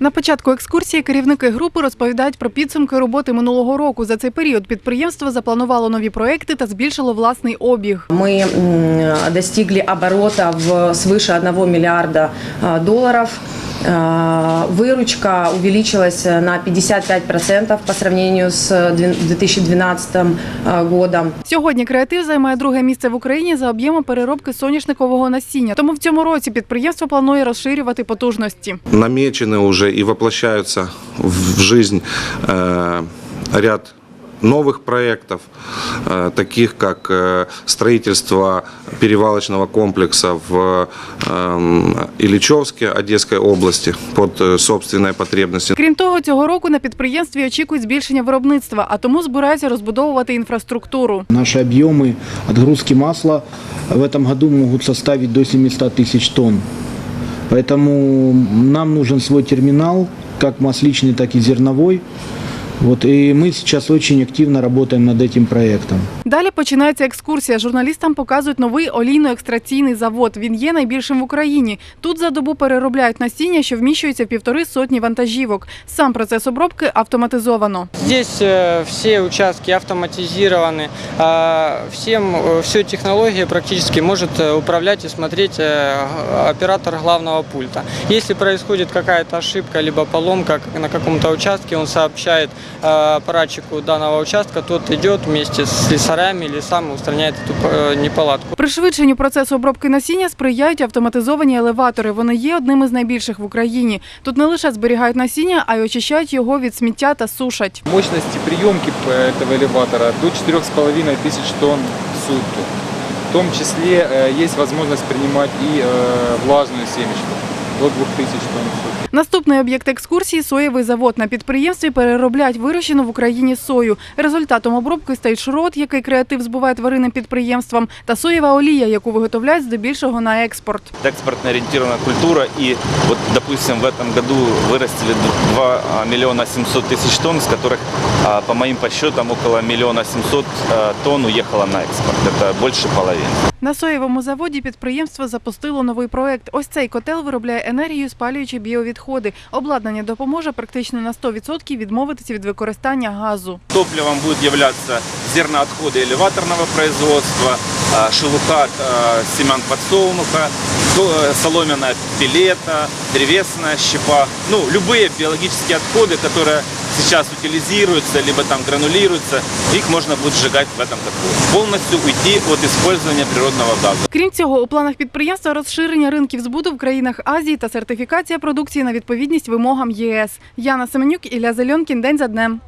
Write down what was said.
На початку екскурсії керівники групи розповідають про підсумки роботи минулого року. За цей період підприємство запланувало нові проекти та збільшило власний обіг. Ми м, достигли оборота в свыше 1 мільярда а, долларов. А, Выручка увеличилась на 55% по сравнению с две- 2012 а, годом. Сьогодні креатив займає друге місце в Україні за об'ємом переробки соняшникового насіння. Тому в цьому році підприємство планує розширювати потужності. намечены уже и воплощаются в в жизнь э, ряд новых проектов, э, таких как э, строительство перевалочного комплекса в эм, Ильичевске Одесской области под э, собственной потребности. Крім того, цього року на підприємстві очікують збільшення виробництва, а тому збираються розбудовувати інфраструктуру. Наши объемы отгрузки масла в этом году могут составить до 700 тысяч тонн. Поэтому нам нужен свой терминал, как масличный, так и зерновой. Вот, и мы сейчас очень активно работаем над этим проектом. Далі починається екскурсія. Журналістам показують новий олійно-екстракційний завод. Він є найбільшим в Україні. Тут за добу переробляють насіння, що вміщується в півтори сотні вантажівок. Сам процес обробки автоматизовано. Здесь э, все участки автоматизированы, а, всем, э, всю технологию практически может э, управлять и смотреть э, оператор главного пульта. Если происходит какая-то ошибка либо поломка как- на каком-то участке, он сообщает э, аппаратчику данного участка, тот идет вместе с слесарями или сам устраняет эту э, неполадку. Пришвидшенню процесу обробки насіння сприяють автоматизовані елеватори. Вони є одним із найбільших в Україні. Тут не лише зберігають насіння, а й очищають його від сміття та сушать. Мощности приемки п- этого элеватора до 4,5 тысяч тонн в сутки. В том числе э, есть возможность принимать и э, влажную семечку до 2000 тонн в сутки. Наступний об'єкт екскурсії соєвий завод. На підприємстві переробляють вирощену в Україні сою. Результатом обробки стають шрот, який креатив збуває тваринним підприємствам, та соєва олія, яку виготовляють здебільшого на експорт. экспортно ориентированная культура. И вот, допустим, в этом году вырастили 2 миллиона 700 тысяч тонн, из которых, а, по моим подсчетам, около миллиона 700 а, тонн уехало на экспорт. Это больше половины. На соєвому заводі підприємство запустило новий проект. Ось цей котел виробляє енергію, спалюючи біовідходи. Обладнання допоможе практично на 100% відмовитися від використання газу. Топливом будут являться зерноотходы элеваторного производства, а, шелуха от а, семян подсолнуха, то- э, соломенная пилета, древесная щепа. Ну, любые биологические отходы, которые сейчас утилизируются, либо там гранулируются, их можно будет сжигать в этом котле. Полностью уйти от использования природного газу. Крім цього, у планах підприємства розширення ринків збуту в країнах Азії та сертифікація продукції на відповідність вимогам ЄС. Яна Семенюк, Ілля Зельонкін. День за днем.